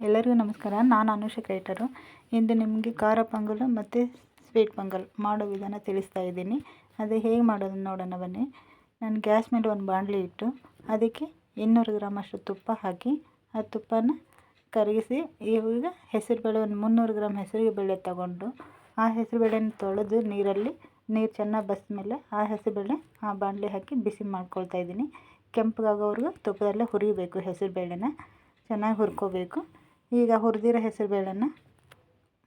ಎಲ್ಲರಿಗೂ ನಮಸ್ಕಾರ. ನಾನು ಅನುಷಾ ಕ್ರೇಟರು ಇಂದು ನಿಮಗೆ ಖಾರ ಪೊಂಗಲ್ ಮತ್ತು ಸ್ವೀಟ್ ಪೊಂಗಲ್ ಮಾಡೋ ವಿಧಾನ ತಿಳಿಸ್ತಾ ಇದ್ದೀನಿ. ಅದು ಹೇಗೆ ಮಾಡೋದು ನೋಡೋಣ ಬನ್ನಿ. ನಾನು ಗ್ಯಾಸ್ ಮೇಲೆ ಒಂದು ಬಾಣಲಿ ಇಟ್ಟು ಅದಕ್ಕೆ ಇನ್ನೂರು ಗ್ರಾಮಷ್ಟು ತುಪ್ಪ ಹಾಕಿ ಆ ತುಪ್ಪನ ಕರಗಿಸಿ ಇವಾಗ ಹೆಸರುಬೇಳೆ ಒಂದು ಮುನ್ನೂರು ಗ್ರಾಮ್ ಹೆಸರಿಗೆ ಬೇಳೆ ತಗೊಂಡು ಆ ಹೆಸರುಬೇಳೆನ ತೊಳೆದು ನೀರಲ್ಲಿ ನೀರು ಚೆನ್ನಾಗಿ ಮೇಲೆ ಆ ಹೆಸರುಬೇಳೆ ಆ ಬಾಣಲಿ ಹಾಕಿ ಬಿಸಿ ಮಾಡ್ಕೊಳ್ತಾ ಇದ್ದೀನಿ. ಕೆಂಪಗಾಗೋವರೆಗೂ ತುಪ್ಪದಲ್ಲೇ ಹುರಿಬೇಕು ಹೆಸರುಬೇಳೆನ ಚೆನ್ನಾಗಿ ಹುರ್ಕೋಬೇಕು. ಈಗ ಹುರಿದಿರೋ ಹೆಸರುಬೇಳೆನ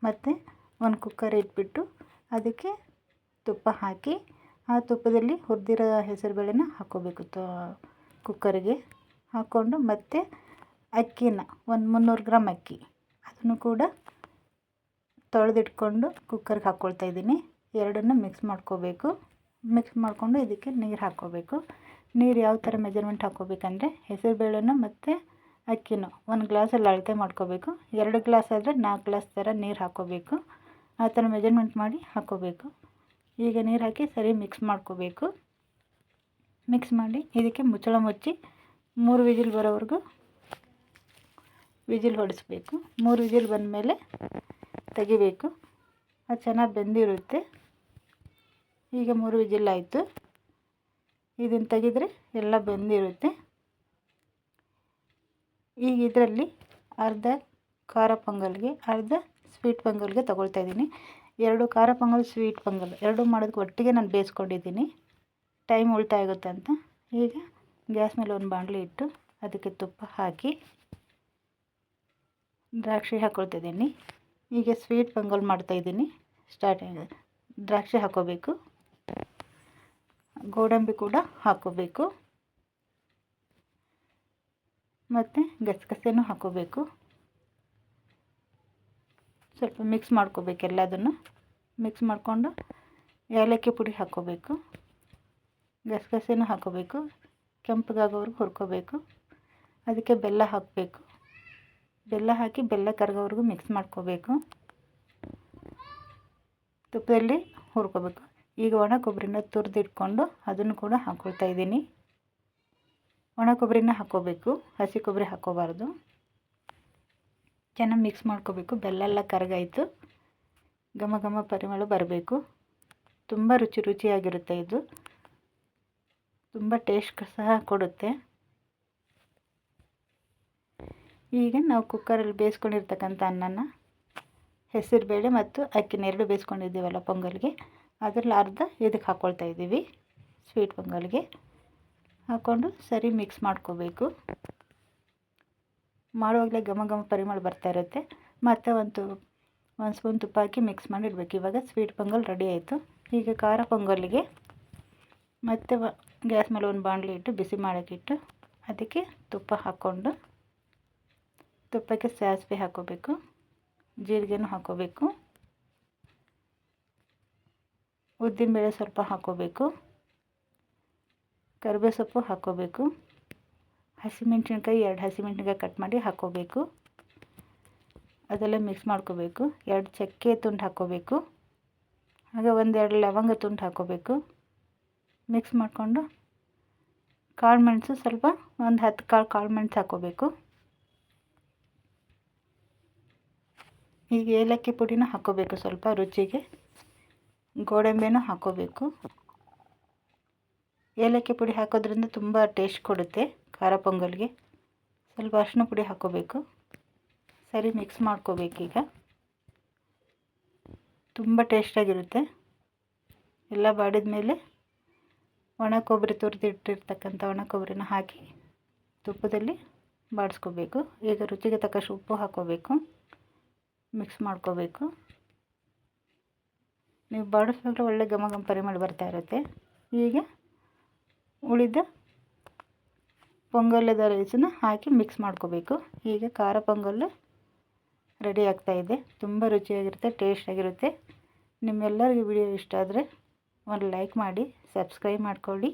ಮತ್ತು ಒಂದು ಕುಕ್ಕರ್ ಇಟ್ಬಿಟ್ಟು ಅದಕ್ಕೆ ತುಪ್ಪ ಹಾಕಿ ಆ ತುಪ್ಪದಲ್ಲಿ ಹುರಿದಿರೋ ಹೆಸರುಬೇಳೆನ ಹಾಕ್ಕೋಬೇಕು ತೊ ಕುಕ್ಕರ್ಗೆ. ಹಾಕ್ಕೊಂಡು ಮತ್ತು ಅಕ್ಕಿನ ಒಂದು ಮುನ್ನೂರು ಗ್ರಾಮ್ ಅಕ್ಕಿ. ಅದನ್ನು ಕೂಡ ತೊಳೆದಿಟ್ಕೊಂಡು ಕುಕ್ಕರ್ಗೆ ಹಾಕ್ಕೊಳ್ತಾ ಇದ್ದೀನಿ. ಎರಡನ್ನು ಮಿಕ್ಸ್ ಮಾಡ್ಕೋಬೇಕು. ಮಿಕ್ಸ್ ಮಾಡಿಕೊಂಡು ಇದಕ್ಕೆ ನೀರು ಹಾಕ್ಕೋಬೇಕು. ನೀರು ಯಾವ ಥರ ಮೆಜರ್ಮೆಂಟ್ ಹಾಕ್ಕೋಬೇಕಂದ್ರೆ ಹೆಸರುಬೇಳೆನ ಮತ್ತು ಅಕ್ಕಿನೂ ಒಂದು ಗ್ಲಾಸಲ್ಲಿ ಅಳತೆ ಮಾಡ್ಕೋಬೇಕು. ಎರಡು ಗ್ಲಾಸ್ ಆದರೆ ನಾಲ್ಕು ಗ್ಲಾಸ್ ಥರ ನೀರು ಹಾಕ್ಕೋಬೇಕು ಆ ಥರ ಮೆಜರ್ಮೆಂಟ್ ಮಾಡಿ ಹಾಕ್ಕೋಬೇಕು ಈಗ ನೀರು ಹಾಕಿ ಸರಿ ಮಿಕ್ಸ್ ಮಾಡ್ಕೋಬೇಕು. ಮಿಕ್ಸ್ ಮಾಡಿ ಇದಕ್ಕೆ ಮುಚ್ಚಳ ಮುಚ್ಚಿ ಮೂರು ವಿಜಿಲ್ ಬರೋವರೆಗೂ ವಿಜಿಲ್ ಹೊಡಿಸ್ಬೇಕು. ಮೂರು ವಿಜಿಲ್ ಬಂದಮೇಲೆ ತೆಗಿಬೇಕು. ಅದು ಚೆನ್ನಾಗಿ ಬೆಂದಿರುತ್ತೆ. ಈಗ ಮೂರು ವಿಜಿಲ್ ಆಯಿತು. ಇದನ್ನು ತೆಗೆದ್ರೆ ಎಲ್ಲ ಬೆಂದಿರುತ್ತೆ. ಈಗ ಇದರಲ್ಲಿ ಅರ್ಧ ಖಾರ ಪೊಂಗಲ್ಗೆ, ಅರ್ಧ ಸ್ವೀಟ್ ಪೊಂಗಲ್ಗೆ ತೊಗೊಳ್ತಾ ಇದ್ದೀನಿ. ಎರಡು ಖಾರ ಪೊಂಗಲ್ ಸ್ವೀಟ್ ಪೊಂಗಲ್ ಎರಡು ಮಾಡೋದಕ್ಕೆ ಒಟ್ಟಿಗೆ ನಾನು ಬೇಯಿಸ್ಕೊಂಡಿದ್ದೀನಿ. ಟೈಮ್ ಉಳಿತಾಯ ಆಗುತ್ತೆ ಅಂತ. ಈಗ ಗ್ಯಾಸ್ ಮೇಲೆ ಒಂದು ಬಾಣಲಿ ಇಟ್ಟು ಅದಕ್ಕೆ ತುಪ್ಪ ಹಾಕಿ ದ್ರಾಕ್ಷಿ ಹಾಕ್ಕೊಳ್ತಿದ್ದೀನಿ ಈಗ ಸ್ವೀಟ್ ಪೊಂಗಲ್ ಮಾಡ್ತಾಯಿದ್ದೀನಿ ಸ್ಟಾರ್ಟಿಂಗ್ ದ್ರಾಕ್ಷಿ ಹಾಕ್ಕೋಬೇಕು ಗೋಡಂಬಿ ಕೂಡ ಹಾಕ್ಕೋಬೇಕು ಮತ್ತು ಗಸಗಸೆನೂ ಹಾಕೋಬೇಕು. ಸ್ವಲ್ಪ ಮಿಕ್ಸ್ ಮಾಡ್ಕೋಬೇಕು ಎಲ್ಲದನ್ನು. ಮಿಕ್ಸ್ ಮಾಡಿಕೊಂಡು ಏಲಕ್ಕಿ ಪುಡಿ ಹಾಕೋಬೇಕು. ಗಸಗಸೆನೂ ಹಾಕೋಬೇಕು. ಕೆಂಪಗಾಗೋವರೆಗೂ ಹುರ್ಕೋಬೇಕು. ಅದಕ್ಕೆ ಬೆಲ್ಲ ಹಾಕಬೇಕು. ಬೆಲ್ಲ ಹಾಕಿ ಬೆಲ್ಲ ಕರಗೋವರೆಗೂ ಮಿಕ್ಸ್ ಮಾಡ್ಕೋಬೇಕು. ತುಪ್ಪದಲ್ಲಿ ಹುರ್ಕೋಬೇಕು. ಈಗ ಒಣ ಕೊಬ್ಬರಿನ ತುರಿದಿಟ್ಕೊಂಡು ಅದನ್ನು ಕೂಡ ಹಾಕ್ಕೊಳ್ತಾ ಇದ್ದೀನಿ. ಒಣ ಕೊಬ್ಬರಿನ ಹಾಕ್ಕೋಬೇಕು. ಹಸಿ ಕೊಬ್ಬರಿ ಹಾಕ್ಕೋಬಾರ್ದು. ಚೆನ್ನಾಗಿ ಮಿಕ್ಸ್ ಮಾಡ್ಕೋಬೇಕು. ಬೆಲ್ಲ ಎಲ್ಲ ಕರಗಾಯಿತು. ಘಮ ಘಮ ಪರಿಮಳ ಬರಬೇಕು. ತುಂಬ ರುಚಿ ರುಚಿಯಾಗಿರುತ್ತೆ ಇದು. ತುಂಬ ಟೇಸ್ಟ್ ಸಹ ಕೊಡುತ್ತೆ. ಈಗ ನಾವು ಕುಕ್ಕರಲ್ಲಿ ಬೇಯಿಸ್ಕೊಂಡಿರ್ತಕ್ಕಂಥ ಅನ್ನನ ಹೆಸರುಬೇಳೆ ಮತ್ತು ಅಕ್ಕಿನ ಎರಡು ಬೇಯಿಸ್ಕೊಂಡಿದ್ದೀವಲ್ಲ, ಪೊಂಗಲ್ಗೆ. ಅದರಲ್ಲಿ ಅರ್ಧ ಇದಕ್ಕೆ ಹಾಕ್ಕೊಳ್ತಾ ಇದ್ದೀವಿ? ಸ್ವೀಟ್ ಪೊಂಗಲ್ಗೆ. ಹಾಕ್ಕೊಂಡು ಸರಿ ಮಿಕ್ಸ್ ಮಾಡ್ಕೋಬೇಕು. ಮಾಡುವಾಗಲೇ ಘಮ ಘಮ ಪರಿಮಳ ಬರ್ತಾ ಇರುತ್ತೆ. ಮತ್ತು ಒಂದು ಒಂದು ಸ್ಪೂನ್ ತುಪ್ಪ ಹಾಕಿ ಮಿಕ್ಸ್ ಮಾಡಿಡಬೇಕು. ಇವಾಗ ಸ್ವೀಟ್ ಪೊಂಗಲ್ ರೆಡಿ ಆಯಿತು. ಈಗ ಖಾರ ಪೊಂಗಲ್ಲಿಗೆ ಮತ್ತೆ ಗ್ಯಾಸ್ ಮೇಲೆ ಒಂದು ಬಾಣಲಿ ಇಟ್ಟು ಬಿಸಿ ಮಾಡೋಕ್ಕಿಟ್ಟು ಅದಕ್ಕೆ ತುಪ್ಪ ಹಾಕ್ಕೊಂಡು, ತುಪ್ಪಕ್ಕೆ ಸಾಸಿವೆ ಹಾಕೋಬೇಕು. ಜೀರಿಗೆನೂ ಹಾಕ್ಕೋಬೇಕು ಉದ್ದಿನಬೇಳೆ ಸ್ವಲ್ಪ ಹಾಕ್ಕೋಬೇಕು ಕರಿಬೇ ಸೊಪ್ಪು ಹಾಕ್ಕೋಬೇಕು. ಹಸಿಮೆಣ್ಸಿನ್ಕಾಯಿ ಎರಡು ಹಸಿಮೆಣ್ಸಿನ್ಕಾಯಿ ಕಟ್ ಮಾಡಿ ಹಾಕ್ಕೋಬೇಕು. ಅದೆಲ್ಲ ಮಿಕ್ಸ್ ಮಾಡ್ಕೋಬೇಕು. ಎರಡು ಚಕ್ಕೆ ತುಂಡು ಹಾಕ್ಕೋಬೇಕು. ಹಾಗೆ ಒಂದೆರಡು ಲವಂಗ ತುಂಡು ಹಾಕ್ಕೋಬೇಕು. ಮಿಕ್ಸ್ ಮಾಡಿಕೊಂಡು ಕಾಳು ಮೆಣಸು ಸ್ವಲ್ಪ ಒಂದು ಹತ್ತು ಕಾಳು ಕಾಳು ಮೆಣಸು ಹಾಕ್ಕೋಬೇಕು. ಈಗ ಏಲಕ್ಕಿ ಪುಡಿನೂ ಹಾಕ್ಕೋಬೇಕು ಸ್ವಲ್ಪ ರುಚಿಗೆ. ಗೋಡಂಬಿನೂ ಹಾಕ್ಕೋಬೇಕು. ಏಲಕ್ಕಿ ಪುಡಿ ಹಾಕೋದ್ರಿಂದ ತುಂಬ ಟೇಸ್ಟ್ ಕೊಡುತ್ತೆ, ಖಾರ ಪೊಂಗಲ್ಗೆ. ಸ್ವಲ್ಪ ಅರಿಶಿನ ಪುಡಿ ಹಾಕೋಬೇಕು. ಸರಿ ಮಿಕ್ಸ್ ಮಾಡ್ಕೋಬೇಕೀಗ ತುಂಬ ಟೇಸ್ಟಾಗಿರುತ್ತೆ ಎಲ್ಲ ಬಾಡಿದ ಮೇಲೆ ಒಣ ಕೊಬ್ಬರಿ ತುರಿದಿಟ್ಟಿರ್ತಕ್ಕಂಥ ಒಣ ಕೊಬ್ಬರಿನ ಹಾಕಿ ತುಪ್ಪದಲ್ಲಿ ಬಾಡಿಸ್ಕೋಬೇಕು. ಈಗ ರುಚಿಗೆ ತಕ್ಕಷ್ಟು ಉಪ್ಪು ಹಾಕೋಬೇಕು. ಮಿಕ್ಸ್ ಮಾಡ್ಕೋಬೇಕು. ನೀವು ಬಾಡಿಸ್ಬೇಕು ಒಳ್ಳೆ ಘಮ ಪರಿಮಳ ಬರ್ತಾ ಇರುತ್ತೆ. ಈಗ ಉಳಿದ ಪೊಂಗಲ್ಲದ ರೈಸನ್ನು ಹಾಕಿ ಮಿಕ್ಸ್ ಮಾಡ್ಕೋಬೇಕು. ಈಗ ಖಾರ ಪೊಂಗಲ್ ರೆಡಿ ಆಗ್ತಾಯಿದೆ ತುಂಬ ರುಚಿಯಾಗಿರುತ್ತೆ ಟೇಸ್ಟಾಗಿರುತ್ತೆ ನಿಮ್ಮೆಲ್ಲರಿಗೂ ವಿಡಿಯೋ ಇಷ್ಟ ಆದರೆ ಒಂದು ಲೈಕ್ ಮಾಡಿ ಸಬ್ಸ್ಕ್ರೈಬ್ ಮಾಡ್ಕೊಳ್ಳಿ.